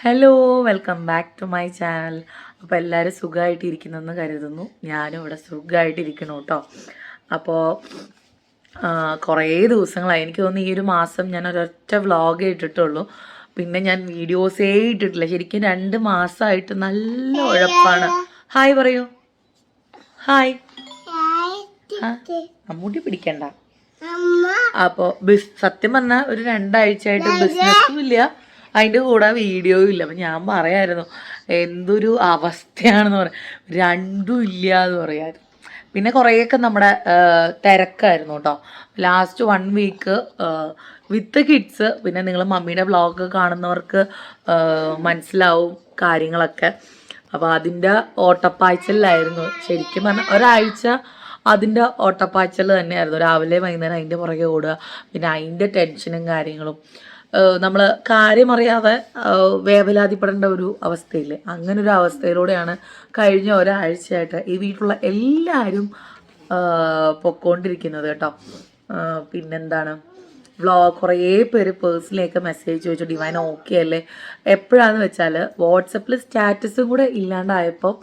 Hello welcome back to my channel അപ്പോൾ എല്ലാവരും സുഖമായിട്ടിരിക്കുന്നെന്ന് കരുതുന്നു. ഞാനും ഇവിടെ സുഖമായിട്ടിരിക്കണം കേട്ടോ അപ്പോൾ കുറേ ദിവസങ്ങളായി. എനിക്ക് തോന്നുന്നു ഈ ഒരു മാസം ഞാൻ ഒരൊറ്റ വ്ളോഗ് ഇട്ടിട്ടുള്ളൂ. പിന്നെ ഞാൻ വീഡിയോസേ ഇട്ടിട്ടില്ല. ശരിക്കും രണ്ട് മാസമായിട്ട് നല്ല ഉഴപ്പാണ്. ഹായ് പറയൂ. ഹായ് മമ്മൂട്ടി പിടിക്കണ്ട. അപ്പോൾ ബിസ് സത്യം പറഞ്ഞാൽ ഒരു രണ്ടാഴ്ചയായിട്ട് ബിസിനസ്സും ഇല്ല. അതിന്റെ കൂടെ വീഡിയോയും ഇല്ല. അപ്പം ഞാൻ പറയായിരുന്നു എന്തൊരു അവസ്ഥയാണെന്ന് പറയാം. രണ്ടും ഇല്ല എന്ന് പറയായിരുന്നു. പിന്നെ കുറേയൊക്കെ നമ്മുടെ തിരക്കായിരുന്നു കേട്ടോ. Last one week with kids പിന്നെ നിങ്ങൾ മമ്മിയുടെ വ്ളോഗ് കാണുന്നവർക്ക് മനസ്സിലാവും കാര്യങ്ങളൊക്കെ. അപ്പോൾ അതിന്റെ ഓട്ടപ്പായ്ച്ചലിലായിരുന്നു. ശരിക്കും പറഞ്ഞാൽ ഒരാഴ്ച അതിന്റെ ഓട്ടപ്പാച്ചൽ തന്നെയായിരുന്നു. രാവിലെ വൈകുന്നേരം അതിന്റെ പുറകെ ഓടുക പിന്നെ അതിന്റെ ടെൻഷനും കാര്യങ്ങളും. നമ്മൾ കാര്യമറിയാതെ വേവലാതിപ്പെടേണ്ട ഒരു അവസ്ഥയില്ലേ? അങ്ങനെ ഒരു അവസ്ഥയിലൂടെയാണ് കഴിഞ്ഞ ഒരാഴ്ചയായിട്ട് ഈ വീട്ടിലുള്ള എല്ലാവരും പൊക്കോണ്ടിരിക്കുന്നത് കേട്ടോ. പിന്നെന്താണ്? വ്ളോഗ് കുറേ പേര് പേഴ്സണലിയൊക്കെ മെസ്സേജ് ചോദിച്ചു ഡിവൈൻ ഓക്കെ അല്ലേ? എപ്പോഴാണെന്ന് വെച്ചാൽ വാട്സപ്പിൽ സ്റ്റാറ്റസും കൂടെ ഇല്ലാണ്ടായപ്പം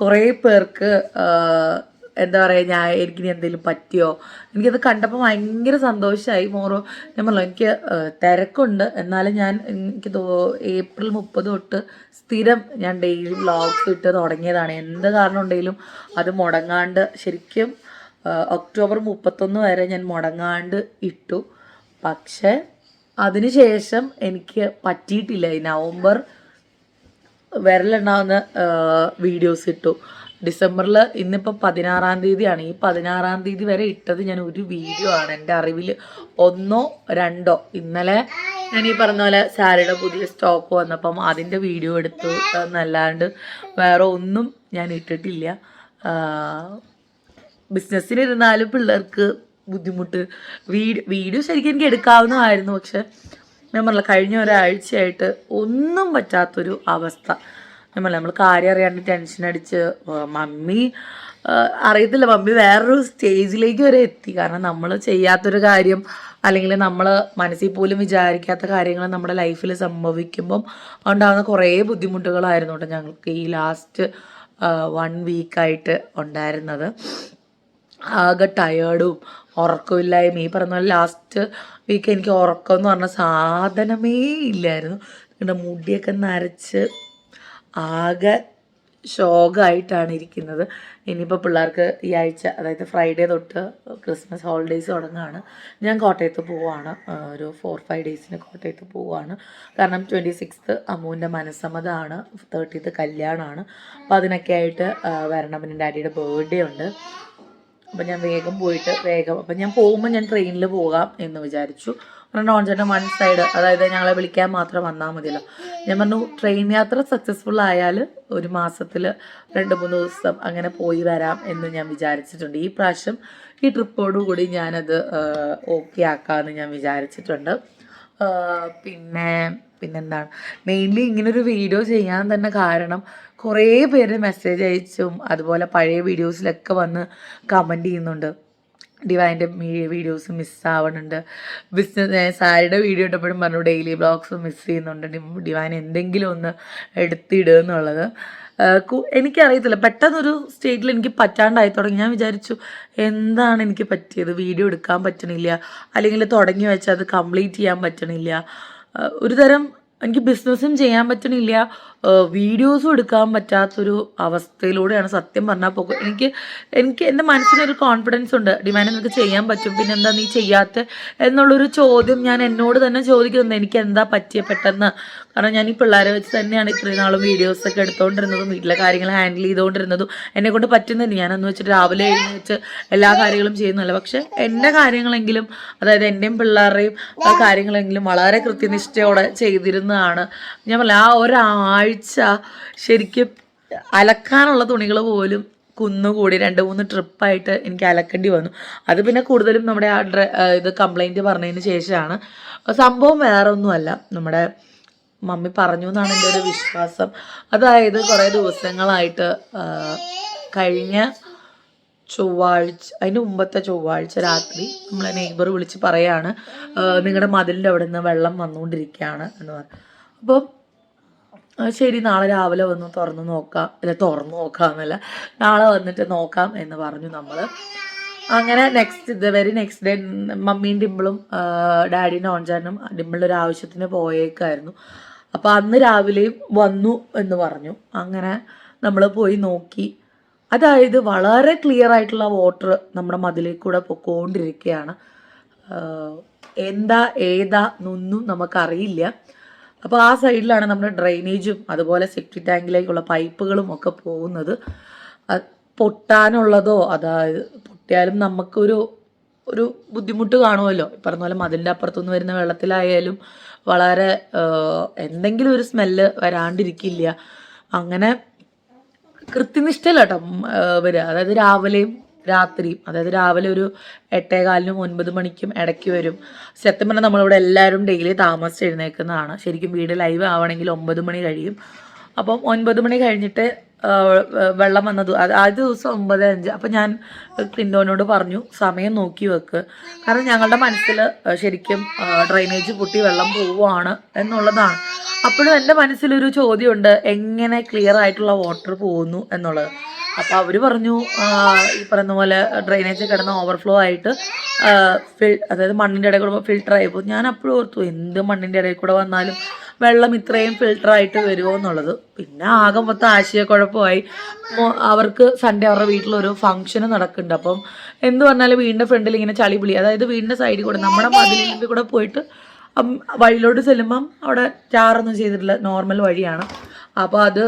കുറേ പേർക്ക് എന്താ പറയുക ഞാൻ എനിക്ക് എനിക്കിനി എന്തെങ്കിലും പറ്റിയോ? എനിക്കത് കണ്ടപ്പോൾ ഭയങ്കര സന്തോഷമായി മോറോ ഞാൻ പറഞ്ഞു എനിക്ക് തിരക്കുണ്ട്. എന്നാലും ഞാൻ എനിക്ക് തോ ഏപ്രിൽ മുപ്പത് തൊട്ട് സ്ഥിരം ഞാൻ ഡെയിലി വ്ളോഗ്സ് ഇട്ട് തുടങ്ങിയതാണ്. എന്ത് കാരണം ഉണ്ടെങ്കിലും അത് മുടങ്ങാണ്ട് ശരിക്കും ഒക്ടോബർ മുപ്പത്തൊന്ന് വരെ ഞാൻ മുടങ്ങാണ്ട് ഇട്ടു. പക്ഷെ അതിനുശേഷം എനിക്ക് പറ്റിയിട്ടില്ല. ഈ നവംബർ വിരലുണ്ടാവുന്ന വീഡിയോസ് ഇട്ടു. ഡിസംബറിൽ ഇന്നിപ്പോൾ പതിനാറാം തീയതിയാണ്. ഈ പതിനാറാം തീയതി വരെ ഇട്ടത് ഞാൻ ഒരു വീഡിയോ ആണ്. എന്റെ അറിവിൽ ഒന്നോ രണ്ടോ. ഇന്നലെ ഞാൻ ഈ പറഞ്ഞ പോലെ സാരിയുടെ പുതിയ സ്റ്റോക്ക് വന്നപ്പം അതിന്റെ വീഡിയോ എടുത്തു എന്നല്ലാണ്ട് വേറെ ഒന്നും ഞാൻ ഇട്ടിട്ടില്ല. ബിസിനസ്സിലിരുന്നാലും പിള്ളേർക്ക് ബുദ്ധിമുട്ട്. വീഡിയോ വീഡിയോ ശരിക്കും എനിക്ക് എടുക്കാവുന്നതായിരുന്നു. പക്ഷെ ഞാൻ പറഞ്ഞില്ല കഴിഞ്ഞ ഒരാഴ്ചയായിട്ട് ഒന്നും പറ്റാത്തൊരു അവസ്ഥ. പറഞ്ഞില്ല നമ്മൾ കാര്യം അറിയാണ്ട് ടെൻഷൻ അടിച്ച് മമ്മി അറിയത്തില്ല മമ്മി വേറൊരു സ്റ്റേജിലേക്ക് വരെ എത്തി. കാരണം നമ്മൾ ചെയ്യാത്തൊരു കാര്യം അല്ലെങ്കിൽ നമ്മൾ മനസ്സിൽ പോലും വിചാരിക്കാത്ത കാര്യങ്ങൾ നമ്മുടെ ലൈഫിൽ സംഭവിക്കുമ്പം ഉണ്ടാകുന്ന കുറേ ബുദ്ധിമുട്ടുകളായിരുന്നു കേട്ടോ ഞങ്ങൾക്ക് ഈ ലാസ്റ്റ് വൺ വീക്കായിട്ട് ഉണ്ടായിരുന്നത്. ആകെ ടയേർഡും ഉറക്കമില്ലായ്മ ഈ പറഞ്ഞ പോലെ ലാസ്റ്റ് വീക്ക് എനിക്ക് ഉറക്കം എന്ന് പറഞ്ഞ സാധനമേ ഇല്ലായിരുന്നു. എന്റെ മുടിയൊക്കെ നരച്ച് ആകെ ശോകമായിട്ടാണ് ഇരിക്കുന്നത്. ഇനിയിപ്പോൾ പിള്ളേർക്ക് ഈ ആഴ്ച അതായത് ഫ്രൈഡേ തൊട്ട് ക്രിസ്മസ് ഹോളിഡേയ്സ് തുടങ്ങുകയാണ് ഞാൻ കോട്ടയത്ത് പോവുകയാണ് ഒരു ഫോർ ഫൈവ് ഡേയ്സിന് കോട്ടയത്ത് പോവുകയാണ് കാരണം ട്വന്റി സിക്സ്ത്ത് അമ്മുവിന്റെ മനസ്സമ്മതമാണ് തേർട്ടീത്ത് കല്യാണമാണ് അപ്പോൾ അതിനൊക്കെ ആയിട്ട് വരണം പിന്നെ ഡാഡിയുടെ ബർത്ത്ഡേ ഉണ്ട്. അപ്പം ഞാൻ വേഗം പോയിട്ട് വേഗം അപ്പം ഞാൻ പോകുമ്പോൾ ഞാൻ ട്രെയിനിൽ പോകാം എന്ന് വിചാരിച്ചു. കാരണം നോൺ ചേട്ടൻ വൺ സൈഡ് അതായത് ഞങ്ങളെ വിളിക്കാൻ മാത്രം വന്നാൽ മതിയല്ലോ. ഞാൻ പറഞ്ഞു ട്രെയിൻ യാത്ര സക്സസ്ഫുൾ ആയാൽ ഒരു മാസത്തിൽ രണ്ട് മൂന്ന് ദിവസം അങ്ങനെ പോയി വരാം എന്ന് ഞാൻ വിചാരിച്ചിട്ടുണ്ട്. ഈ പ്രാവശ്യം ഈ ട്രിപ്പോടുകൂടി ഞാനത് ഓക്കെ ആക്കാമെന്ന് ഞാൻ വിചാരിച്ചിട്ടുണ്ട്. പിന്നെ പിന്നെന്താണ്? മെയിൻലി ഇങ്ങനൊരു വീഡിയോ ചെയ്യാൻ തന്നെ കാരണം കുറേ പേര് മെസ്സേജ് അയച്ചും അതുപോലെ പഴയ വീഡിയോസിലൊക്കെ വന്ന് കമന്റ് ചെയ്യുന്നുണ്ട്. ഡിവൈന്റെ വീഡിയോസ് മിസ്സാവണുണ്ട്. ബിസിനസ് സാരിയുടെ വീഡിയോ ഇട്ടപ്പോഴും പറഞ്ഞു ഡെയിലി ബ്ലോഗ്സ് മിസ് ചെയ്യുന്നുണ്ട്. ഡിവാൻ എന്തെങ്കിലും ഒന്ന് എടുത്തിടുക എന്നുള്ളത്. എനിക്കറിയത്തില്ല. പെട്ടെന്നൊരു സ്റ്റേറ്റിൽ എനിക്ക് പറ്റാണ്ടായി തുടങ്ങി. ഞാൻ വിചാരിച്ചു എന്താണ് എനിക്ക് പറ്റിയത്? വീഡിയോ എടുക്കാൻ പറ്റണില്ല. അല്ലെങ്കിൽ തുടങ്ങി വെച്ചാൽ അത് കംപ്ലീറ്റ് ചെയ്യാൻ പറ്റണില്ല. ഒരു തരം എനിക്ക് ബിസിനസ്സും ചെയ്യാൻ പറ്റണില്ല. വീഡിയോസും എടുക്കാൻ പറ്റാത്തൊരു അവസ്ഥയിലൂടെയാണ് സത്യം പറഞ്ഞാൽ പോകും എനിക്ക് എനിക്ക് എന്റെ മനസ്സിനൊരു കോൺഫിഡൻസ് ഉണ്ട്. ഡിമാൻഡ് നിനക്ക് ചെയ്യാൻ പറ്റും. പിന്നെ എന്താ നീ ചെയ്യാത്ത എന്നുള്ളൊരു ചോദ്യം ഞാൻ എന്നോട് തന്നെ ചോദിക്കുന്നുണ്ട്. എനിക്ക് എന്താ പറ്റിയ പെട്ടെന്ന്? കാരണം ഞാൻ ഈ പിള്ളേരെ വെച്ച് തന്നെയാണ് ഇത്രയും നാളും വീഡിയോസൊക്കെ എടുത്തുകൊണ്ടിരുന്നതും വീട്ടിലെ കാര്യങ്ങൾ ഹാൻഡിൽ ചെയ്തുകൊണ്ടിരുന്നതും എന്നെ കൊണ്ട് പറ്റുന്നില്ല ഞാനെന്ന് വെച്ചിട്ട് രാവിലെ എഴുന്നേറ്റ് എല്ലാ കാര്യങ്ങളും ചെയ്യുന്നില്ല പക്ഷെ എന്റെ കാര്യങ്ങളെങ്കിലും അതായത് എന്റെയും പിള്ളേരുടെയും കാര്യങ്ങളെങ്കിലും വളരെ കൃത്യനിഷ്ഠയോടെ ചെയ്തിരുന്നതാണ്. ഞാൻ പറഞ്ഞ ആ ഒരാഴ്ച ശരിക്കും അലക്കാനുള്ള തുണികൾ പോലും കുന്നുകൂടി രണ്ട് മൂന്ന് ട്രിപ്പായിട്ട് എനിക്ക് അലക്കേണ്ടി വന്നു. അത് പിന്നെ കൂടുതലും നമ്മുടെ ആ ഡ്ര ഇത് കംപ്ലൈന്റ് പറഞ്ഞതിന് ശേഷമാണ്. സംഭവം വേറെ ഒന്നുമല്ല നമ്മുടെ മമ്മി പറഞ്ഞു എന്നാണ് എന്റെ ഒരു വിശ്വാസം. അതായത് കുറേ ദിവസങ്ങളായിട്ട് കഴിഞ്ഞ ചൊവ്വാഴ്ച അതിന് മുമ്പത്തെ ചൊവ്വാഴ്ച രാത്രി നമ്മളെ നെയ്ബർ വിളിച്ച് പറയാണ് നിങ്ങളുടെ മതിലിന്റെ അവിടെ നിന്ന് വെള്ളം വന്നുകൊണ്ടിരിക്കുകയാണ് എന്ന് പറഞ്ഞു. അപ്പം ശരി നാളെ രാവിലെ വന്ന് തുറന്ന് നോക്കാം. അല്ല തുറന്ന് നോക്കാം എന്നല്ല നാളെ വന്നിട്ട് നോക്കാം എന്ന് പറഞ്ഞു നമ്മൾ അങ്ങനെ next the very next day മമ്മിയും ഡിമ്പിളും ഡാഡിയും നോൺചാനും ഡിമ്പിളിന്റെ ഒരു ആവശ്യത്തിന് പോയേക്കായിരുന്നു. അപ്പോൾ അന്ന് രാവിലെയും വന്നു എന്ന് പറഞ്ഞു. അങ്ങനെ നമ്മൾ പോയി നോക്കി. അതായത് വളരെ ക്ലിയർ ആയിട്ടുള്ള വാട്ടർ നമ്മുടെ മതിലിൽ കൂടെ പൊക്കോണ്ടിരിക്കുകയാണ് എന്താ ഏതാ എന്നൊന്നും നമുക്കറിയില്ല. അപ്പോൾ ആ സൈഡിലാണ് നമ്മുടെ ഡ്രെയിനേജും അതുപോലെ സെപ്റ്റി ടാങ്കിലേക്കുള്ള പൈപ്പുകളും ഒക്കെ പോകുന്നത്. പൊട്ടാനുള്ളതോ അതായത് പൊട്ടിയാലും നമുക്കൊരു ഒരു ബുദ്ധിമുട്ട് കാണുമല്ലോ. ഈ പറഞ്ഞ പോലെ മതിലിന്റെ അപ്പുറത്തുനിന്ന് വരുന്ന വെള്ളത്തിലായാലും വളരെ എന്തെങ്കിലും ഒരു സ്മെല്ല് വരാണ്ടിരിക്കില്ല. അങ്ങനെ കൃത്യനിഷ്ഠയില്ല കേട്ടോ വരിക അതായത് രാവിലെയും രാത്രിയും. അതായത് രാവിലെ ഒരു എട്ടേകാലിനും ഒൻപത് മണിക്കും ഇടയ്ക്ക് വരും. സത്യം പറഞ്ഞാൽ നമ്മളിവിടെ എല്ലാവരും ഡെയിലി താമസിച്ച് എഴുന്നേൽക്കുന്നതാണ്. ശരിക്കും വീട് ലൈവ് ആവണമെങ്കിൽ ഒമ്പത് മണി കഴിയും. അപ്പം ഒൻപത് മണി കഴിഞ്ഞിട്ട് വെള്ളം വന്നത്. ആദ്യ ദിവസം ഒമ്പത് അഞ്ച്. അപ്പം ഞാൻ ക്ലിൻഡോനോട് പറഞ്ഞു സമയം നോക്കി വെക്ക്. കാരണം ഞങ്ങളുടെ മനസ്സിൽ ശരിക്കും ഡ്രൈനേജ് പൊട്ടി വെള്ളം പോവുകയാണ് എന്നുള്ളതാണ്. അപ്പോഴും എന്റെ മനസ്സിലൊരു ചോദ്യമുണ്ട് എങ്ങനെ ക്ലിയർ ആയിട്ടുള്ള വാട്ടർ പോകുന്നു എന്നുള്ളത്? അപ്പോൾ അവർ പറഞ്ഞു ഈ പറയുന്ന പോലെ ഡ്രെയിനേജ് കിടന്ന് ഓവർഫ്ലോ ആയിട്ട് ഫിൽ അതായത് മണ്ണിന്റെ ഇടയിൽ കൂടെ ഫിൽട്ടർ ആയി പോകും. ഞാൻ അപ്പോഴും ഓർത്തു എന്ത് മണ്ണിന്റെ ഇടയിൽ കൂടെ വന്നാലും വെള്ളം ഇത്രയും ഫിൽട്ടറായിട്ട് വരുമോ എന്നുള്ളത്. പിന്നെ ആകെ മൊത്തം ആശയക്കുഴപ്പമായി. അവർക്ക് സൺഡേ അവരുടെ വീട്ടിലൊരു ഫംഗ്ഷൻ നടക്കുന്നുണ്ട്. അപ്പം എന്ത് പറഞ്ഞാലും വീടിന്റെ ഫ്രണ്ടിൽ ഇങ്ങനെ ചളി പിളി അതായത് വീടിന്റെ സൈഡിൽ കൂടെ നമ്മുടെ മതിലിൽ കൂടെ പോയിട്ട് വഴിയിലോട്ട് ചെല്ലുമ്പം അവിടെ ചാറൊന്നും ചെയ്തിട്ടില്ല. നോർമൽ വഴിയാണ്. അപ്പോൾ അത്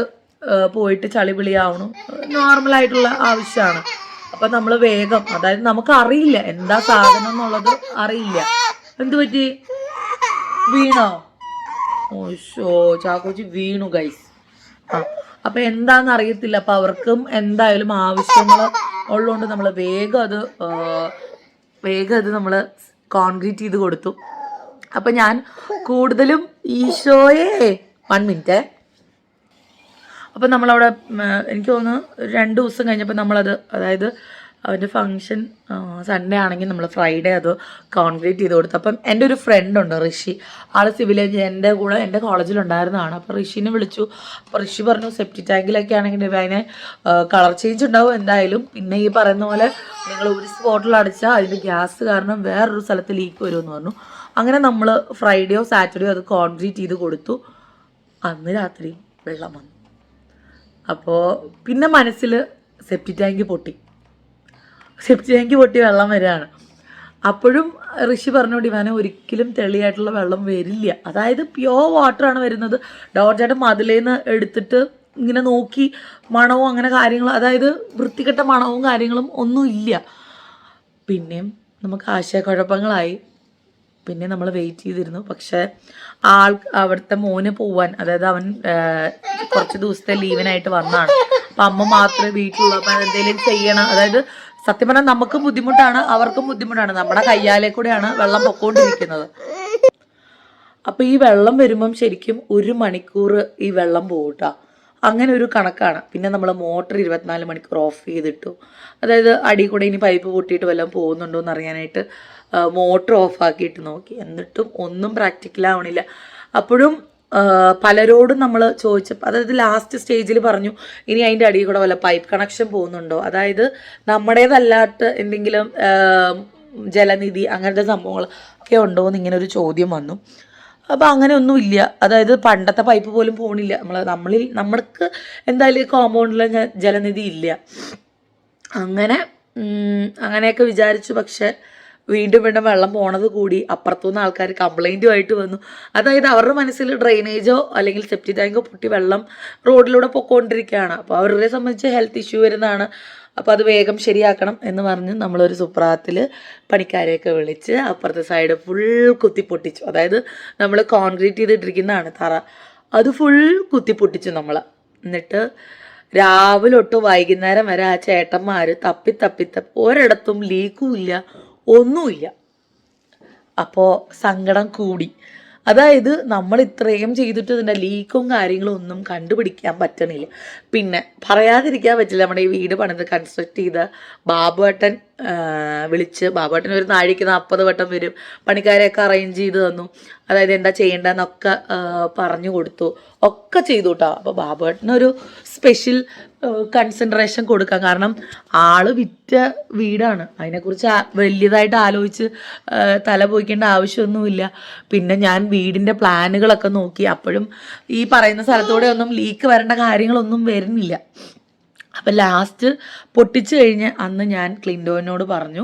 പോയിട്ട് ചളി പിളിയാവണം നോർമലായിട്ടുള്ള ആവശ്യമാണ്. അപ്പം നമ്മൾ വേഗം അതായത് നമുക്ക് അറിയില്ല. എന്താ സാധനം എന്നുള്ളത് അറിയില്ല. എന്ത് പറ്റി? വീണോ? ഓശോ ചാക്കോച്ചി വീണു ഗൈസ് ആ അപ്പൊ എന്താന്ന് അറിയത്തില്ല അപ്പൊ അവർക്കും എന്തായാലും ആവശ്യങ്ങൾ ഉള്ളതുകൊണ്ട് നമ്മൾ വേഗം അത് വേഗം അത് നമ്മൾ കോൺക്രീറ്റ് ചെയ്ത് കൊടുത്തു. അപ്പൊ ഞാൻ കൂടുതലും ഈശോയെ വൺ മിനിറ്റ് അപ്പം നമ്മളവിടെ എനിക്ക് തോന്നുന്നു രണ്ട് ദിവസം കഴിഞ്ഞപ്പോൾ നമ്മളത് അതായത് അവന്റെ ഫങ്ഷൻ സൺഡേ ആണെങ്കിൽ നമ്മൾ ഫ്രൈഡേ അത് കോൺക്രീറ്റ് ചെയ്ത് കൊടുത്തു. അപ്പം എന്റെ ഒരു ഫ്രണ്ട് ഉണ്ട് ഋഷി. ആൾ സിവിൽ എന്റെ കൂടെ എന്റെ കോളേജിലുണ്ടായിരുന്നതാണ് അപ്പോൾ ഋഷിനെ വിളിച്ചു. അപ്പോൾ ഋഷി പറഞ്ഞു സെപ്റ്റി ടാങ്കിലൊക്കെ ആണെങ്കിൽ അതിനെ കളർ ചേഞ്ച് ഉണ്ടാവും എന്തായാലും. പിന്നെ ഈ പറയുന്ന പോലെ നിങ്ങൾ ഒരു സ്പോട്ടിൽ അടിച്ചാൽ അതിന്റെ ഗ്യാസ് കാരണം വേറൊരു സ്ഥലത്ത് ലീക്ക് വരുമെന്ന് പറഞ്ഞു. അങ്ങനെ നമ്മൾ ഫ്രൈഡേയോ സാറ്റർഡേയോ അത് കോൺക്രീറ്റ് ചെയ്ത് കൊടുത്തു. അന്ന് രാത്രി വെള്ളം വന്നു. അപ്പോൾ പിന്നെ മനസ്സിൽ സെപ്റ്റി ടാങ്ക് പൊട്ടി. സെപ്റ്റി ടാങ്ക് പൊട്ടി വെള്ളം വരികയാണ് അപ്പോഴും ഋഷി പറഞ്ഞുകൊണ്ട് ഇവനെ ഒരിക്കലും തെളിയായിട്ടുള്ള വെള്ളം വരില്ല. അതായത് പ്യുവർ വാട്ടറാണ് വരുന്നത്. ഡോർജായിട്ട് മതിലേന്ന് എടുത്തിട്ട് ഇങ്ങനെ നോക്കി മണവും അങ്ങനെ കാര്യങ്ങളും അതായത് വൃത്തികെട്ട മണവും കാര്യങ്ങളും ഒന്നും ഇല്ല. പിന്നെയും നമുക്ക് ആശയക്കുഴപ്പങ്ങളായി. പിന്നെ നമ്മൾ വെയിറ്റ് ചെയ്തിരുന്നു. പക്ഷേ ആൾ അവിടുത്തെ മോന് പോവാൻ അതായത് അവൻ കുറച്ച് ദിവസത്തെ ലീവിനായിട്ട് വന്നാണ്. അപ്പം അമ്മ മാത്രമേ വീട്ടിലുള്ളൂ. അപ്പം എന്തെങ്കിലും ചെയ്യണം. അതായത് സത്യം പറഞ്ഞാൽ നമുക്കും ബുദ്ധിമുട്ടാണ് അവർക്കും ബുദ്ധിമുട്ടാണ്. നമ്മുടെ കയ്യാലെ കൂടെയാണ് വെള്ളം പൊക്കോണ്ടിരിക്കുന്നത്. അപ്പോൾ ഈ വെള്ളം വരുമ്പം ശരിക്കും ഒരു മണിക്കൂർ ഈ വെള്ളം പോകട്ട അങ്ങനെ ഒരു കണക്കാണ്. പിന്നെ നമ്മൾ മോട്ടർ ഇരുപത്തിനാല് മണിക്കൂർ ഓഫ് ചെയ്തിട്ടു. അതായത് അടി കൂടെ ഇനി പൈപ്പ് പൊട്ടിയിട്ട് വല്ലതും പോകുന്നുണ്ടോ എന്ന് അറിയാനായിട്ട് മോട്ടർ ഓഫ് ആക്കിയിട്ട് നോക്കി. എന്നിട്ടും ഒന്നും പ്രാക്ടിക്കൽ പ്രാക്ടിക്കലാവണില്ല. അപ്പോഴും പലരോടും നമ്മൾ ചോദിച്ചപ്പോൾ അതായത് ലാസ്റ്റ് സ്റ്റേജിൽ പറഞ്ഞു ഇനി അതിന്റെ അടിയിൽ കൂടെ വല്ല പൈപ്പ് കണക്ഷൻ പോകുന്നുണ്ടോ? അതായത് നമ്മുടേതല്ലാത്ത എന്തെങ്കിലും ജലനിധി അങ്ങനത്തെ സംഭവങ്ങൾ ഒക്കെ ഉണ്ടോ എന്ന് ഇങ്ങനെ ഒരു ചോദ്യം വന്നു. അപ്പോൾ അങ്ങനെ ഒന്നും ഇല്ല അതായത് പണ്ടത്തെ പൈപ്പ് പോലും പോണില്ല. നമ്മൾ നമ്മളിൽ നമ്മൾക്ക് എന്തായാലും കോമ്പൗണ്ടിലെ ജലനിധി ഇല്ല. അങ്ങനെ അങ്ങനെയൊക്കെ വിചാരിച്ചു പക്ഷെ വീണ്ടും വീണ്ടും വെള്ളം പോണത് കൂടി അപ്പുറത്തുനിന്ന് ആൾക്കാർ കംപ്ലൈന്റുമായിട്ട് വന്നു. അതായത് അവരുടെ മനസ്സിൽ ഡ്രെയിനേജോ അല്ലെങ്കിൽ സെപ്റ്റി ടാങ്കോ പൊട്ടി വെള്ളം റോഡിലൂടെ പൊക്കോണ്ടിരിക്കുകയാണ്. അപ്പോൾ അവരെ സംബന്ധിച്ച് ഹെൽത്ത് ഇഷ്യൂ വരുന്നതാണ്. അപ്പോൾ അത് വേഗം ശരിയാക്കണം എന്ന് പറഞ്ഞ് നമ്മളൊരു സുപ്രാത്തിൽ പണിക്കാരെയൊക്കെ വിളിച്ച് അപ്പുറത്തെ സൈഡ് ഫുൾ കുത്തി പൊട്ടിച്ചു അതായത് നമ്മൾ കോൺക്രീറ്റ് ചെയ്തിട്ടിരിക്കുന്നതാണ് തറ. അത് ഫുൾ കുത്തി പൊട്ടിച്ചു നമ്മൾ. എന്നിട്ട് രാവിലെ തൊട്ട് വൈകുന്നേരം വരെ ആ ചേട്ടന്മാർ തപ്പി തപ്പി തപ്പി ഒരിടത്തും ലീക്കും ഇല്ല. ഒന്നുമില്ല. അപ്പോൾ സങ്കടം കൂടി. അതായത് നമ്മൾ ഇത്രയും ചെയ്തിട്ട് ഇതിന്റെ ലീക്കും കാര്യങ്ങളും ഒന്നും കണ്ടുപിടിക്കാൻ പറ്റണില്ല. പിന്നെ പറയാതിരിക്കാൻ പറ്റില്ല. നമ്മുടെ ഈ വീട് പണിത് കൺസ്ട്രക്ട് ചെയ്ത ബാബുവേട്ടൻ വിളിച്ച് ബാബുവേട്ടൻ ഒരു നാഴിക്ക് നാൽപ്പത് വട്ടം വരും. പണിക്കാരെയൊക്കെ അറേഞ്ച് ചെയ്ത് തന്നു. അതായത് എന്താ ചെയ്യേണ്ടതെന്നൊക്കെ പറഞ്ഞു കൊടുത്തു. ഒക്കെ ചെയ്തു കേട്ടോ അപ്പോൾ ബാബുവേട്ടനൊരു സ്പെഷ്യൽ കൺസെൻട്രേഷൻ കൊടുക്കാൻ കാരണം ആൾ വിറ്റ വീടാണ്. അതിനെക്കുറിച്ച് വലിയതായിട്ട് ആലോചിച്ച് തല പോയിക്കേണ്ട ആവശ്യമൊന്നുമില്ല. പിന്നെ ഞാൻ വീടിന്റെ പ്ലാനുകളൊക്കെ നോക്കി. അപ്പോഴും ഈ പറയുന്ന സ്ഥലത്തൂടെ ഒന്നും ലീക്ക് വരേണ്ട കാര്യങ്ങളൊന്നും വരുന്നില്ല. അപ്പം ലാസ്റ്റ് പൊട്ടിച്ചു കഴിഞ്ഞ് അന്ന് ഞാൻ ക്ലിൻഡോനോട് പറഞ്ഞു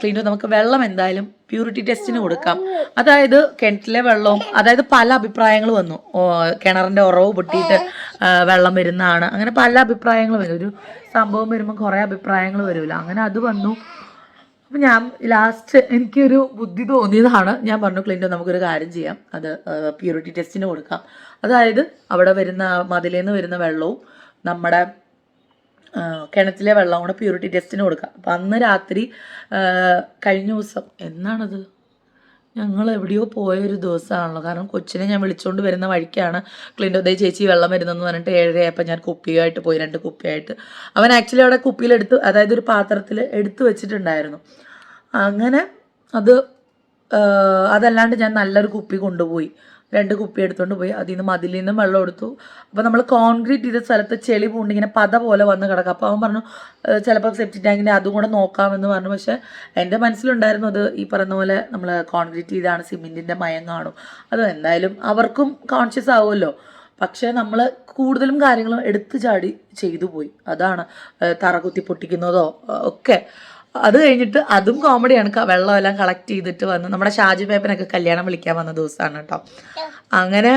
ക്ലിൻഡോ നമുക്ക് വെള്ളം എന്തായാലും പ്യൂരിറ്റി ടെസ്റ്റിന് കൊടുക്കാം. അതായത് കിണറ്റിലെ വെള്ളവും അതായത് പല അഭിപ്രായങ്ങൾ വന്നു. കിണറിന്റെ ഉറവ് പൊട്ടിയിട്ട് വെള്ളം വരുന്നതാണ്. അങ്ങനെ പല അഭിപ്രായങ്ങൾ വരും. ഒരു സംഭവം വരുമ്പോൾ കുറേ അഭിപ്രായങ്ങൾ വരുമല്ലോ അങ്ങനെ അത് വന്നു. അപ്പം ഞാൻ ലാസ്റ്റ് എനിക്കൊരു ബുദ്ധി തോന്നിയതാണ്. ഞാൻ പറഞ്ഞു ക്ലിൻഡോ നമുക്കൊരു കാര്യം ചെയ്യാം. അത് പ്യൂരിറ്റി ടെസ്റ്റിന് കൊടുക്കാം. അതായത് അവിടെ വരുന്ന മതിലേന്ന് വരുന്ന വെള്ളവും നമ്മുടെ കിണറ്റിലെ വെള്ളം കൂടെ പ്യൂരിറ്റി ടെസ്റ്റിന് കൊടുക്കുക അപ്പം അന്ന് രാത്രി കഴിഞ്ഞ ദിവസം എന്നാണത്? ഞങ്ങൾ എവിടെയോ പോയൊരു ദിവസമാണല്ലോ. കാരണം കൊച്ചിനെ ഞാൻ വിളിച്ചുകൊണ്ട് വരുന്ന വഴിക്കാണ് ക്ലിൻഡോ ചേച്ചി വെള്ളം വരുന്നെന്ന് പറഞ്ഞിട്ട് ഏഴരയായപ്പം ഞാൻ കുപ്പിയായിട്ട് പോയി രണ്ട് കുപ്പിയായിട്ട്. അവൻ ആക്ച്വലി അവിടെ കുപ്പിയിലെടുത്ത് അതായത് ഒരു പാത്രത്തിൽ എടുത്തു വെച്ചിട്ടുണ്ടായിരുന്നു. അങ്ങനെ അത് അതല്ലാണ്ട് ഞാൻ നല്ലൊരു കുപ്പി കൊണ്ടുപോയി. രണ്ട് കുപ്പി എടുത്തുകൊണ്ട് പോയി. അതിൽ നിന്ന് മതിലിൽ നിന്നും വെള്ളം എടുത്തു. അപ്പോൾ നമ്മൾ കോൺക്രീറ്റ് ചെയ്ത സ്ഥലത്ത് ചെളി പൂണ്ട് ഇങ്ങനെ പത പോലെ വന്ന് കിടക്കുക അപ്പോൾ അവൻ പറഞ്ഞു ചിലപ്പോൾ സെപ്റ്റി ടാങ്കിന്റെ അതും കൂടെ നോക്കാമെന്ന് പറഞ്ഞു. പക്ഷേ എന്റെ മനസ്സിലുണ്ടായിരുന്നു അത് ഈ പറഞ്ഞ പോലെ നമ്മൾ കോൺക്രീറ്റ് ചെയ്താണ് സിമെന്റിന്റെ മയം കാണും. അത് എന്തായാലും അവർക്കും കോൺഷ്യസ് ആവുമല്ലോ. പക്ഷേ നമ്മൾ കൂടുതലും കാര്യങ്ങളും എടുത്തു ചാടി ചെയ്തു പോയി. അതാണ് തറകുത്തി തറ കുത്തി പൊട്ടിക്കുന്നതോ ഒക്കെ. അത് കഴിഞ്ഞിട്ട് അതും കോമഡിയാണ് വെള്ളമെല്ലാം കളക്ട് ചെയ്തിട്ട് വന്ന് നമ്മുടെ ഷാജി പേപ്പനൊക്കെ കല്യാണം വിളിക്കാൻ വന്ന ദിവസമാണ് കേട്ടോ അങ്ങനെ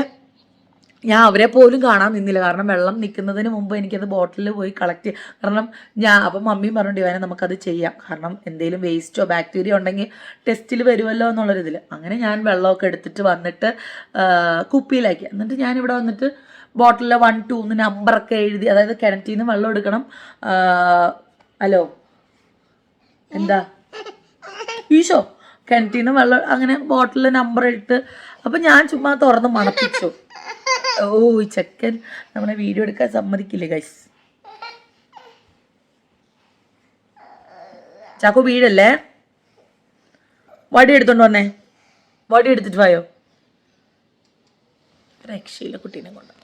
ഞാൻ അവരെ പോലും കാണാൻ നിന്നില്ല. കാരണം വെള്ളം നിൽക്കുന്നതിന് മുമ്പ് എനിക്കത് ബോട്ടിലിൽ പോയി കളക്ട് ചെയ്യാം. കാരണം ഞാൻ അപ്പം മമ്മിയും പറഞ്ഞു ഡിവാനെ നമുക്കത് ചെയ്യാം. കാരണം എന്തെങ്കിലും വേസ്റ്റോ ബാക്ടീരിയ ഉണ്ടെങ്കിൽ ടെസ്റ്റിൽ വരുമല്ലോ എന്നുള്ളൊരിതിൽ അങ്ങനെ ഞാൻ വെള്ളമൊക്കെ എടുത്തിട്ട് വന്നിട്ട് കുപ്പിയിലാക്കി. എന്നിട്ട് ഞാൻ ഇവിടെ വന്നിട്ട് ബോട്ടിലെ വൺ ടു എന്ന് നമ്പറൊക്കെ എഴുതി അതായത് കിണറ്റിൽ നിന്ന് വെള്ളം എടുക്കണം ഹലോ എന്താ? ഈശോ കിണറ്റിൽ വെള്ളം അങ്ങനെ ബോട്ടിൽ നമ്പർ ഇട്ട് അപ്പം ഞാൻ ചുമ്മാ തുറന്ന് മണപ്പിച്ചു. ഓ ഈ ചെക്കൻ നമ്മളെ വീഡിയോ എടുക്കാൻ സമ്മതിക്കില്ലേ ഗൈസ് ചാക്കോ വീടല്ലേ വടി എടുത്തോണ്ട് വന്നേ. വടി എടുത്തിട്ട് വായോ? രക്ഷയില്ല കുട്ടീനെ കൊണ്ട്.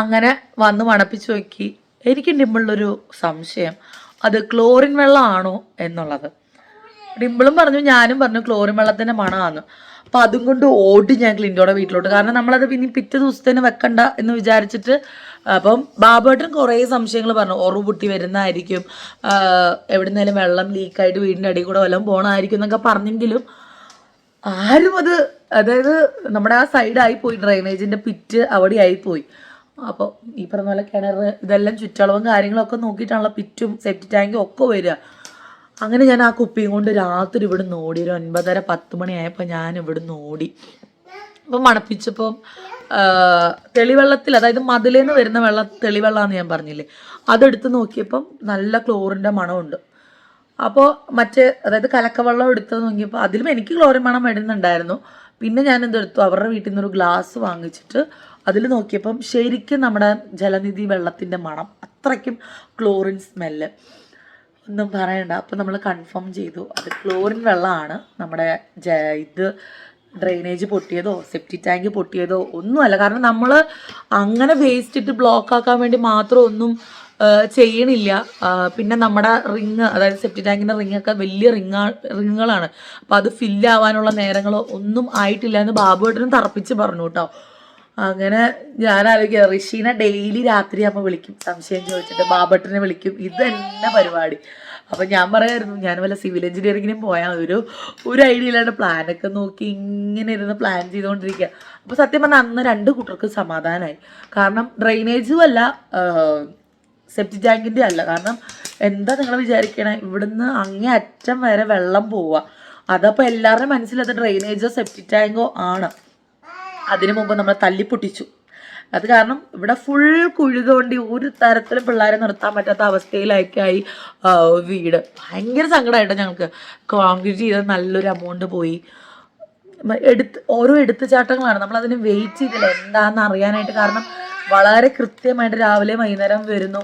അങ്ങനെ വന്ന് മണപ്പിച്ച് നോക്കി. എനിക്ക് ഡിമ്പിളിലൊരു സംശയം. അത് ക്ലോറിൻ വെള്ളമാണോ എന്നുള്ളത്. ഡിമ്പിളും പറഞ്ഞു ഞാനും പറഞ്ഞു ക്ലോറിൻ വെള്ളത്തിന്റെ മണമാണ് അപ്പൊ അതും കൊണ്ട് ഓടി ഞാൻ ക്ലിന്റോടെ വീട്ടിലോട്ട്. കാരണം നമ്മളത് പിന്നെ പിറ്റേ ദിവസത്തേന് വെക്കണ്ട എന്ന് വിചാരിച്ചിട്ട് അപ്പം ബാബേട്ടൻ കുറേ സംശയങ്ങൾ പറഞ്ഞു. ഉറവ് പൊട്ടി വരുന്നതായിരിക്കും എവിടെ എവിടുന്നേലും വെള്ളം ലീക്കായിട്ട് വീടിന്റെ അടിയിൽ കൂടെ വല്ലതും പോകണമായിരിക്കും എന്നൊക്കെ പറഞ്ഞെങ്കിലും ആരും അത് അതായത് നമ്മുടെ ആ സൈഡായി പോയി ഡ്രൈനേജിന്റെ പിറ്റ് അവിടെ പോയി. അപ്പോൾ ഈ പറഞ്ഞ പോലെ കിണർ ഇതെല്ലാം ചുറ്റളവും കാര്യങ്ങളൊക്കെ നോക്കിയിട്ടാണല്ലോ പിറ്റും സെപ്റ്റി ടാങ്കും ഒക്കെ വരിക. അങ്ങനെ ഞാൻ ആ കുപ്പിയും കൊണ്ട് രാത്രി ഇവിടെ നിന്ന് ഓടി ഒരു ഒൻപതര പത്ത് മണിയായപ്പോൾ ഞാൻ ഇവിടെ നിന്ന് ഓടി അപ്പം മണപ്പിച്ചപ്പോൾ തെളിവെള്ളത്തിൽ അതായത് മതിലേന്ന് വരുന്ന വെള്ളം തെളിവെള്ളമാണെന്ന് ഞാൻ പറഞ്ഞില്ലേ അതെടുത്ത് നോക്കിയപ്പം നല്ല ക്ലോറിന്റെ മണമുണ്ട്. അപ്പോൾ മറ്റേ അതായത് കലക്കവെള്ളം എടുത്ത് നോക്കിയപ്പോൾ അതിലും എനിക്ക് ക്ലോറിൻ മണം വരുന്നുണ്ടായിരുന്നു. പിന്നെ ഞാൻ എന്തെടുത്തു? അവരുടെ വീട്ടിൽ നിന്നൊരു ഗ്ലാസ് വാങ്ങിച്ചിട്ട് അതിൽ നോക്കിയപ്പം ശരിക്കും നമ്മുടെ ജലനിധി വെള്ളത്തിന്റെ മണം അത്രയ്ക്കും ക്ലോറിൻ സ്മെല്ല് ഒന്നും പറയണ്ട. അപ്പം നമ്മൾ കൺഫേം ചെയ്തു. അത് ക്ലോറിൻ വെള്ളമാണ്. നമ്മുടെ ജ ഇത് ഡ്രെയിനേജ് പൊട്ടിയതോ സെപ്റ്റി ടാങ്ക് പൊട്ടിയതോ ഒന്നുമല്ല. കാരണം നമ്മൾ അങ്ങനെ വേസ്റ്റ് ഇട്ട് ബ്ലോക്ക് ആക്കാൻ വേണ്ടി മാത്രം ഒന്നും ചെയ്യണില്ല. പിന്നെ നമ്മുടെ റിങ് അതായത് സെപ്റ്റി ടാങ്കിന്റെ റിങ്ങൊക്കെ വലിയ റിങ്ങാ റിങ്ങുകളാണ് അപ്പോൾ അത് ഫില്ലാവാനുള്ള നേരങ്ങളോ ഒന്നും ആയിട്ടില്ല എന്ന് ബാബുവേട്ടനും തറപ്പിച്ച് പറഞ്ഞു കേട്ടോ. അങ്ങനെ ഞാൻ ആലോചിക്കുക ഋഷീനെ ഡെയിലി രാത്രി അമ്മ വിളിക്കും. സംശയം ചോദിച്ചിട്ട് ബാബട്ടനെ വിളിക്കും. ഇത് തന്നെ പരിപാടി. അപ്പം ഞാൻ പറയായിരുന്നു ഞാൻ വല്ല സിവിൽ എഞ്ചിനീയറിങ്ങിനും പോയാൽ ഒരു ഒരു ഐഡിയ ഇല്ലാണ്ട് പ്ലാനൊക്കെ നോക്കി ഇങ്ങനെ ഇരുന്ന് പ്ലാൻ ചെയ്തുകൊണ്ടിരിക്കുക. അപ്പോൾ സത്യം പറഞ്ഞാൽ അന്ന് രണ്ട് കൂട്ടർക്ക് സമാധാനമായി കാരണം ഡ്രെയിനേജും അല്ല സെപ്റ്റി ടാങ്കിന്റെ അല്ല. കാരണം എന്താ നിങ്ങൾ വിചാരിക്കണേ? ഇവിടുന്ന് അങ്ങേ അറ്റം വരെ വെള്ളം പോവുക അതപ്പോൾ എല്ലാവരുടെയും മനസ്സിലത് ഡ്രെയിനേജോ സെപ്റ്റി ടാങ്കോ ആണ്. അതിനു മുമ്പ് നമ്മളെ തല്ലിപ്പൊട്ടിച്ചു. അത് കാരണം ഇവിടെ ഫുൾ കുഴുതോണ്ടി ഒരു തരത്തിലും പിള്ളേരെ നിർത്താൻ പറ്റാത്ത അവസ്ഥയിലൊക്കെ ആയി വീട്. ഭയങ്കര സങ്കടമായിട്ടോ ഞങ്ങൾക്ക്. കോൺക്രീറ്റ് ചെയ്ത് നല്ലൊരു എമൗണ്ട് പോയി. എടുത്ത് ഓരോ എടുത്തുചാട്ടങ്ങളാണ്. നമ്മൾ അതിന് വെയിറ്റ് ചെയ്തില്ല. എന്താണെന്ന് അറിയാനായിട്ട് കാരണം വളരെ കൃത്യമായിട്ട് രാവിലെ വൈകുന്നേരം വരുന്നു.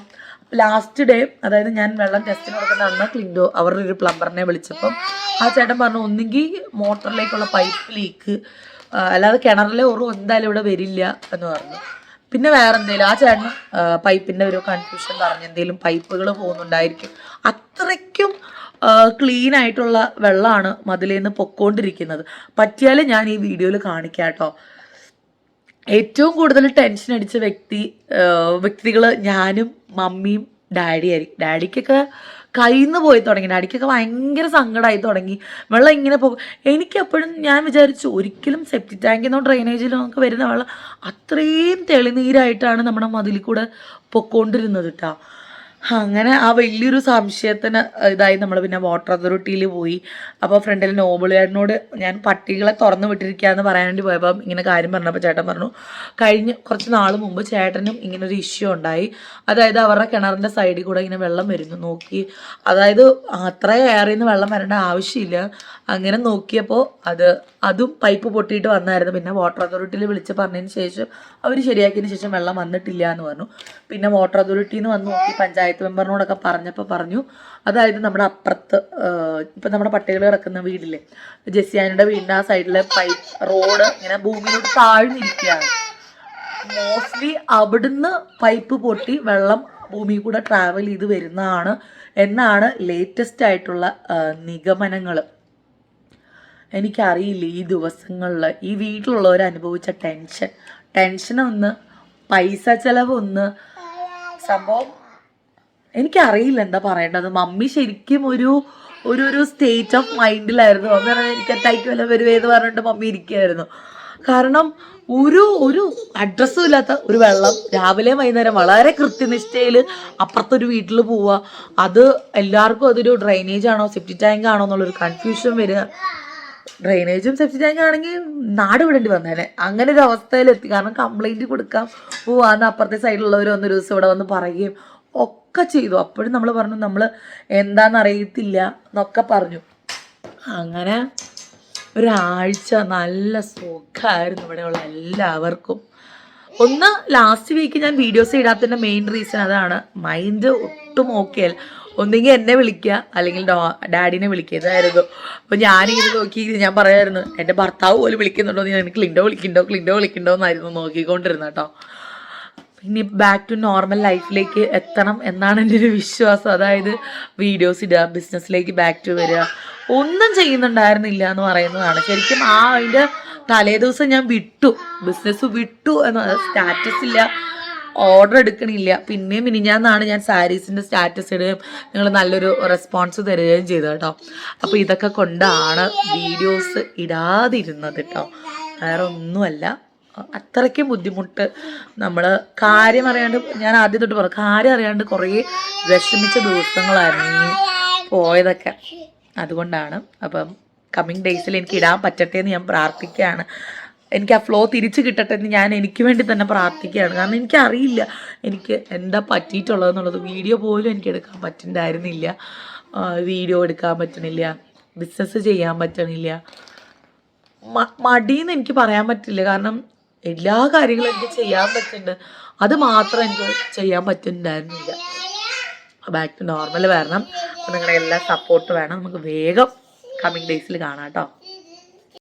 ലാസ്റ്റ് ഡേ അതായത് ഞാൻ വെള്ളം ടെസ്റ്റിന് കൊടുക്കുന്ന അന്ന് ക്ലിൻഡോ അവരുടെ ഒരു പ്ലംബറിനെ വിളിച്ചപ്പം ആ ചേട്ടൻ പറഞ്ഞു ഒന്നുകിൽ മോട്ടറിലേക്കുള്ള പൈപ്പ് ലീക്ക് അല്ലാതെ കിണറിലെ ഉറവ് എന്തായാലും ഇവിടെ വരില്ല എന്ന് പറഞ്ഞു. പിന്നെ വേറെ എന്തെങ്കിലും ആ ചേട്ടൻ പൈപ്പിന്റെ ഒരു കൺഫ്യൂഷൻ പറഞ്ഞ് എന്തെങ്കിലും പൈപ്പുകൾ പോകുന്നുണ്ടായിരിക്കും. അത്രയ്ക്കും ക്ലീൻ ആയിട്ടുള്ള വെള്ളമാണ് മതിലിൽ നിന്ന് പൊക്കോണ്ടിരിക്കുന്നത്. പറ്റിയാൽ ഞാൻ ഈ വീഡിയോയിൽ കാണിക്കാം കേട്ടോ. ഏറ്റവും കൂടുതൽ ടെൻഷൻ അടിച്ച വ്യക്തി വ്യക്തികൾ ഞാനും മമ്മിയും ഡാഡി ആയിരിക്കും ഡാഡിക്കൊക്കെ കയ്യിൽ നിന്ന് പോയി തുടങ്ങി. അടിക്കൊക്കെ ഭയങ്കര സങ്കടമായി തുടങ്ങി. വെള്ളം ഇങ്ങനെ പോകും. എനിക്കെപ്പോഴും ഞാൻ വിചാരിച്ചു ഒരിക്കലും സെപ്റ്റി നിന്നോ ഡ്രെയിനേജിൽ നിന്നൊക്കെ വരുന്ന വെള്ളം അത്രയും തെളിനീരായിട്ടാണ് നമ്മുടെ മതിലിൽ കൂടെ പൊക്കോണ്ടിരുന്നത് കേട്ടോ അങ്ങനെ ആ വലിയൊരു സംശയത്തിന് ഇതായി നമ്മൾ പിന്നെ വാട്ടർ അതോറിറ്റിയിൽ പോയി. അപ്പോൾ ഫ്രണ്ടിൽ നോബിളേട്ടനോട് ഞാൻ പട്ടികളെ തുറന്നു വിട്ടിരിക്കുകയെന്ന് പറയാൻ വേണ്ടി പോയപ്പോൾ ഇങ്ങനെ കാര്യം പറഞ്ഞപ്പോൾ ചേട്ടൻ പറഞ്ഞു കഴിഞ്ഞ് കുറച്ച് നാൾ മുമ്പ് ചേട്ടനും ഇങ്ങനെ ഒരു ഇഷ്യൂ ഉണ്ടായി. അതായത് അവരുടെ കിണറിന്റെ സൈഡിൽ കൂടെ ഇങ്ങനെ വെള്ളം വരുന്നു. നോക്കി അതായത് അത്ര ഏറെ നിന്ന് വെള്ളം വരേണ്ട ആവശ്യമില്ല. അങ്ങനെ നോക്കിയപ്പോൾ അത് അതും പൈപ്പ് പൊട്ടിയിട്ട് വന്നായിരുന്നു. പിന്നെ വാട്ടർ അതോറിറ്റിയിൽ വിളിച്ച് പറഞ്ഞതിന് ശേഷം അവർ ശരിയാക്കിയതിന് ശേഷം വെള്ളം വന്നിട്ടില്ല എന്ന് പറഞ്ഞു. പിന്നെ വാട്ടർ അതോറിറ്റിയിൽ നിന്ന് വന്ന് നോക്കി പഞ്ചായത്ത് മെമ്പറിനോടൊക്കെ പറഞ്ഞപ്പോൾ പറഞ്ഞു അതായത് നമ്മുടെ അപ്പുറത്ത് ഇപ്പം നമ്മുടെ പട്ടികൾ കിടക്കുന്ന വീടില്ലേ ജെസ്സിയാനിയുടെ വീടിന്റെ ആ സൈഡിലെ പൈപ്പ് റോഡ് ഇങ്ങനെ ഭൂമിയിലോട്ട് താഴ്ന്നിരിക്കുകയാണ് മോസ്റ്റ്ലി അവിടുന്ന് പൈപ്പ് പൊട്ടി വെള്ളം ഭൂമി കൂടെ ട്രാവൽ ചെയ്ത് വരുന്നതാണ് എന്നാണ് ലേറ്റസ്റ്റ് ആയിട്ടുള്ള നിഗമനങ്ങൾ എനിക്കറിയില്ല ഈ ദിവസങ്ങളിൽ ഈ വീട്ടിലുള്ളവർ അനുഭവിച്ച ടെൻഷൻ ഒന്ന് പൈസ ചെലവ് ഒന്ന് സംഭവം? എനിക്കറിയില്ല എന്താ പറയേണ്ടത്. മമ്മി ശരിക്കും ഒരു ഒരു ഒരു സ്റ്റേറ്റ് ഓഫ് മൈൻഡിലായിരുന്നു മമ്മി പറഞ്ഞാൽ എനിക്ക് അറ്റാക്ക് വല്ല വരുവേന്ന് പറഞ്ഞിട്ട് മമ്മി ഇരിക്കുകയായിരുന്നു കാരണം ഒരു ഒരു അഡ്രസ്സും ഇല്ലാത്ത ഒരു വെള്ളം രാവിലെ വൈകുന്നേരം വളരെ കൃത്യനിഷ്ഠയിൽ അപ്പുറത്തൊരു വീട്ടിൽ പോവുക. അത് എല്ലാവർക്കും അതൊരു ഡ്രൈനേജ് ആണോ സെപ്റ്റി ടാങ്ക് ആണോ എന്നുള്ളൊരു കൺഫ്യൂഷൻ വരിക. ഡ്രെയിനേജും സെപ്റ്റി ടാങ്ക് ആണെങ്കിൽ നാട് വിടേണ്ടി വന്നേനെ. അങ്ങനെ ഒരു അവസ്ഥയിലെത്തി. കാരണം കംപ്ലൈന്റ് കൊടുക്കാം പോവാന്ന് അപ്പുറത്തെ സൈഡിലുള്ളവർ ഒന്ന് ദിവസം ഇവിടെ വന്ന് പറയുകയും ഒക്കെ ചെയ്തു. അപ്പോഴും നമ്മൾ പറഞ്ഞു നമ്മൾ എന്താണെന്നറിയത്തില്ല എന്നൊക്കെ പറഞ്ഞു. അങ്ങനെ ഒരാഴ്ച നല്ല സുഖമായിരുന്നു ഇവിടെയുള്ള എല്ലാവർക്കും. ഒന്ന് ലാസ്റ്റ് വീക്ക് ഞാൻ വീഡിയോസ് ഇടാത്തതിന്റെ മെയിൻ റീസൺ അതാണ്. മൈൻഡ് ഒട്ടും ഓക്കെ അല്ല. ഒന്നെങ്കിൽ എന്നെ വിളിക്കുക അല്ലെങ്കിൽ ഡാഡിനെ വിളിക്കുക ഇതായിരുന്നു. അപ്പോൾ ഞാനിങ്ങനെ നോക്കി ഞാൻ പറയായിരുന്നു എന്റെ ഭർത്താവ് പോലും വിളിക്കുന്നുണ്ടോ എന്ന് ഞാൻ ക്ലിൻഡോ വിളിക്കണ്ടോ ക്ലിൻഡോ വിളിക്കണ്ടോ എന്നായിരുന്നു നോക്കിക്കൊണ്ടിരുന്നത് കേട്ടോ. ഇനി ബാക്ക് ടു നോർമൽ ലൈഫിലേക്ക് എത്തണം എന്നാണ് എന്റെ ഒരു വിശ്വാസം. അതായത് വീഡിയോസ് ഇടുക ബിസിനസ്സിലേക്ക് ബാക്ക് ടു വരിക. ഒന്നും ചെയ്യുന്നുണ്ടായിരുന്നില്ല എന്ന് പറയുന്നതാണ്. ശരിക്കും ആ അതിന്റെ തലേദിവസം ഞാൻ വിട്ടു. ബിസിനസ് വിട്ടു എന്ന സ്റ്റാറ്റസ് ഇല്ല. ഓർഡർ എടുക്കണില്ല. പിന്നെയും മിനിഞ്ഞാന്നാണ് ഞാൻ സാരീസിന്റെ സ്റ്റാറ്റസ് ഇടുകയും നിങ്ങൾ നല്ലൊരു റെസ്പോൺസ് തരികയും ചെയ്തത് കേട്ടോ. അപ്പോൾ ഇതൊക്കെ കൊണ്ടാണ് വീഡിയോസ് ഇടാതിരുന്നത് കേട്ടോ. വേറെ ഒന്നുമല്ല. അത്രയ്ക്കും ബുദ്ധിമുട്ട് നമ്മൾ കാര്യം അറിയാണ്ട് ഞാൻ ആദ്യം തൊട്ട് പറഞ്ഞു കാര്യം അറിയാണ്ട് കുറേ വിഷമിച്ച ദിവസങ്ങളായിരുന്നു പോയതൊക്കെ. അതുകൊണ്ടാണ് അപ്പം കമ്മിങ് ഡേയ്സിൽ എനിക്ക് ഇടാൻ പറ്റട്ടെ എന്ന് ഞാൻ പ്രാർത്ഥിക്കുകയാണ്. എനിക്ക് ആ ഫ്ലോ തിരിച്ചു കിട്ടട്ടെ എന്ന് ഞാൻ എനിക്ക് വേണ്ടി തന്നെ പ്രാർത്ഥിക്കുകയാണ്. കാരണം എനിക്കറിയില്ല. എനിക്ക് എന്താ പറ്റിയിട്ടുള്ളതെന്നുള്ളത് വീഡിയോ പോലും എനിക്ക് എടുക്കാൻ പറ്റുന്നുണ്ടായിരുന്നില്ല വീഡിയോ എടുക്കാൻ പറ്റണില്ല. ബിസിനസ് ചെയ്യാൻ പറ്റണില്ല. മടിയെന്ന് എനിക്ക് പറയാൻ പറ്റില്ല. കാരണം എല്ലാ കാര്യങ്ങളും എനിക്ക് ചെയ്യാൻ പറ്റുന്നുണ്ട്. അത് മാത്രം എനിക്ക് ചെയ്യാൻ പറ്റുന്നുണ്ടായിരുന്നില്ല. ബാക്ക് ടു നോർമൽ വരണം അപ്പം നിങ്ങളുടെ എല്ലാ സപ്പോർട്ടും വേണം. നമുക്ക് വേഗം കമ്മിങ് ഡേയ്സിൽ കാണാം കേട്ടോ.